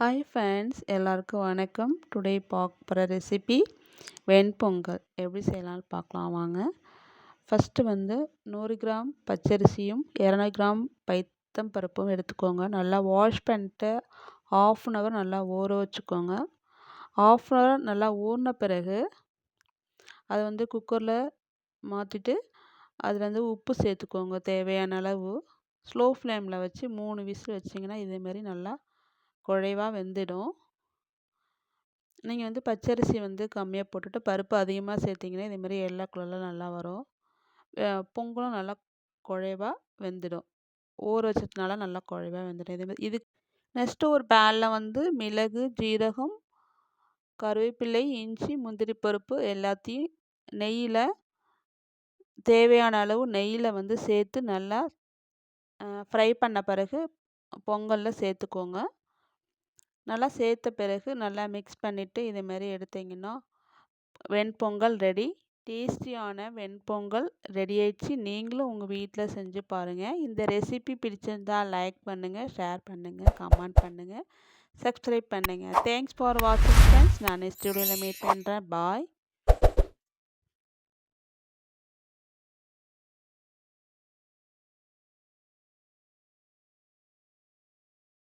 Hi friends எல்லாருக்கும் வணக்கம். Today பார்க்க போகிற ரெசிபி வெண்பொங்கல். எப்படி செய்யலாம்னு பார்க்கலாம் வாங்க. ஃபஸ்ட்டு வந்து நூறு கிராம் பச்சரிசியும் இரநூறு கிராம் பைத்தம் பருப்பும் எடுத்துக்கோங்க. நல்லா வாஷ் பண்ணிட்டு ஆஃப் அன் ஹவர் நல்லா ஊற வச்சுக்கோங்க. ஆஃப் அன் ஹவர் நல்லா ஊறின பிறகு அதை வந்து குக்கரில் மாற்றிட்டு அதில் வந்து உப்பு சேர்த்துக்கோங்க தேவையான அளவு. ஸ்லோ ஃப்ளேமில் வச்சு மூணு விசில் வச்சிங்கன்னா இதேமாரி நல்லா குழைவாக வெந்துடும். நீங்கள் வந்து பச்சரிசி வந்து கம்மியாக போட்டுட்டு பருப்பு அதிகமாக சேர்த்திங்கன்னா இதேமாரி எல்லா கலரில் நல்லா வரும். பொங்கலும் நல்லா குழைவாக வெந்துடும். ஊற வச்சதுனால நல்லா குழைவாக வெந்துடும். இதேமாதிரி இது நெக்ஸ்ட்டு ஒரு பேனில் வந்து மிளகு ஜீரகம் கருவேப்பிலை இஞ்சி முந்திரி பருப்பு எல்லாத்தையும் நெய்யில் தேவையான அளவு நெய்யில் வந்து சேர்த்து நல்லா ஃப்ரை பண்ண பிறகு பொங்கலில் சேர்த்துக்கோங்க. நல்லா சேர்த்த பிறகு நல்லா மிக்ஸ் பண்ணிவிட்டு இதேமாரி எடுத்திங்கன்னா வெண்பொங்கல் ரெடி டேஸ்டியான வெண்பொங்கல் ரெடி ஆயிடுச்சு. நீங்களும் உங்கள் வீட்டில் செஞ்சு பாருங்கள் இந்த ரெசிபி பிடிச்சிருந்தால் லைக் பண்ணுங்கள் ஷேர் பண்ணுங்கள் கமெண்ட் பண்ணுங்கள் சப்ஸ்கிரைப் பண்ணுங்கள் தேங்க்ஸ் ஃபார் வாட்சிங் ஃப்ரெண்ட்ஸ் நான் ஸ்டூடியோவில் மீட் பண்ணுறேன் பாய்